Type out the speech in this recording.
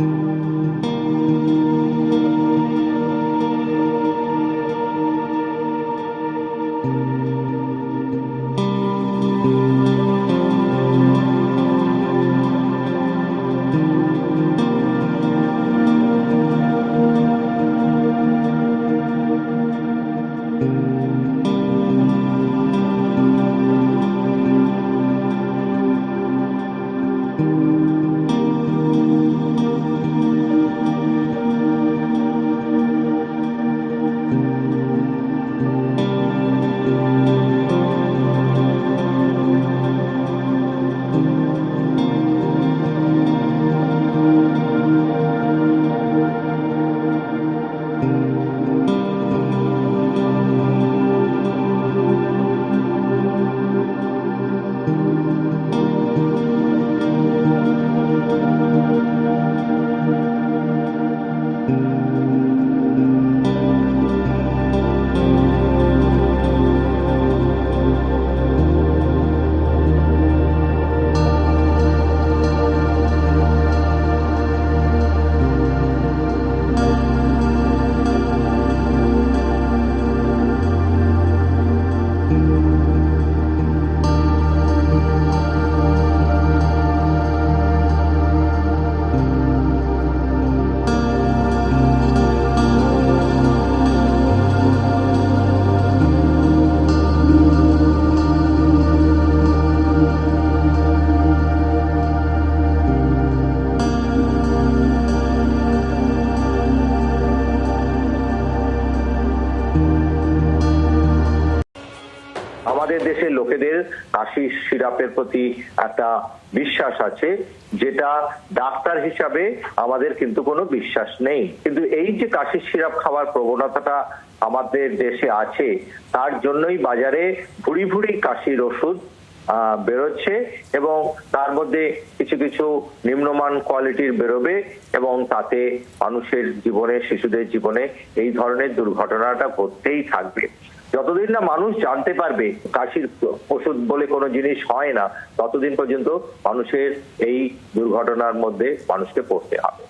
Música দেশের লোকেদের কাশি, সিরাপের প্রতি একটা বিশ্বাস আছে, যেটা ডাক্তার হিসাবে আমাদের কিন্তু কোনো বিশ্বাস নেই। কিন্তু এই যে কাশি, সিরাপ খাওয়ার প্রবণতাটা আমাদের দেশে আছে, তার জন্যই বাজারে ভুড়ি ভুড়ি কাশির ওষুধ বেরোচ্ছে এবং তার মধ্যে কিছু কিছু নিম্নমান কোয়ালিটির বেরোবে এবং তাতে মানুষের জীবনে, শিশুদের জীবনে এই ধরনের দুর্ঘটনাটা ঘটতেই থাকবে। যতদিন না মানুষ জানতে পারবে কাশির ওষুধ বলে কোনো জিনিস হয় না, ততদিন পর্যন্ত মানুষের এই দুর্ঘটনার মধ্যে মানুষকে পড়তে হবে।